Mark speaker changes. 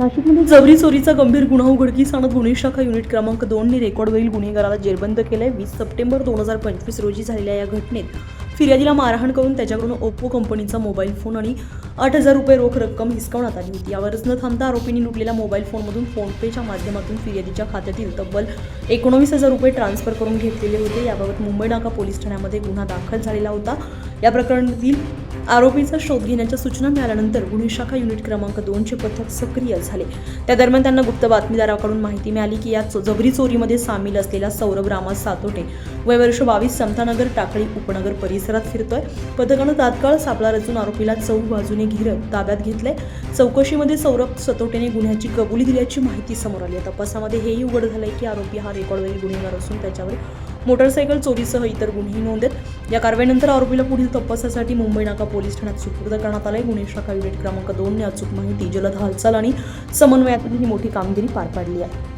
Speaker 1: नाशिकमध्ये जबरी चोरीचा गंभीर गुन्हा उघडकीस आणत गुन्हे शाखा युनिट क्रमांक दोनने रेकॉर्डवरील गुन्हेगाराला जेरबंद केलंय. वीस सप्टेंबर दोन हजार पंचवीस रोजी झालेल्या या घटनेत फिर्यादीला मारहाण करून त्याच्याकडून ओप्पो कंपनीचा मोबाईल फोन आणि आठ हजार रुपये रोख रक्कम हिसकावण्यात आली होती. यावरच न थांबता आरोपींनी लुटलेल्या मोबाईल फोनमधून फोनपेच्या माध्यमातून फिर्यादीच्या खात्यातील तब्बल एकोणवीस हजार रुपये ट्रान्सफर करून घेतलेले होते. याबाबत मुंबई नाका पोलीस ठाण्यामध्ये गुन्हा दाखल झालेला होता. या प्रकरणातील आरोपीचा शोध घेण्याच्या सूचना मिळाल्यानंतर गुन्हे शाखा युनिट क्रमांक दोनचे पथक सक्रिय झाले. त्या दरम्यान त्यांना गुप्त बातमीदाराकडून माहिती मिळाली की या चो- जबरी चोरीमध्ये सामील असलेला सौरभ रामा सातोटे वय वर्ष बावीस समतानगर टाकळी उपनगर परिसरात फिरतोय. पथकानं तात्काळ सापळा रचून आरोपीला चौक बाजूने घेरत ताब्यात घेतलंय. चौकशीमध्ये सौरभ सतोटेने गुन्ह्याची कबुली दिल्याची माहिती समोर आली आहे. तपासामध्ये हेही उघड झालंय की आरोपी हा रेकॉर्डवरील गुन्हेगार असून त्याच्यावर मोटरसायकल चोरीसह इतर गुन्हेही नोंदत या कारवाईनंतर आरोपीला पुढील तपासासाठी मुंबई नाका पोलीस ठाण्यात सुपूर्द करण्यात आले गुन्हे शाखा युनिट क्रमांक दोनने अचूक माहिती जलद हालचाल आणि समन्वयातून ही मोठी कामगिरी पार पाडली आहे.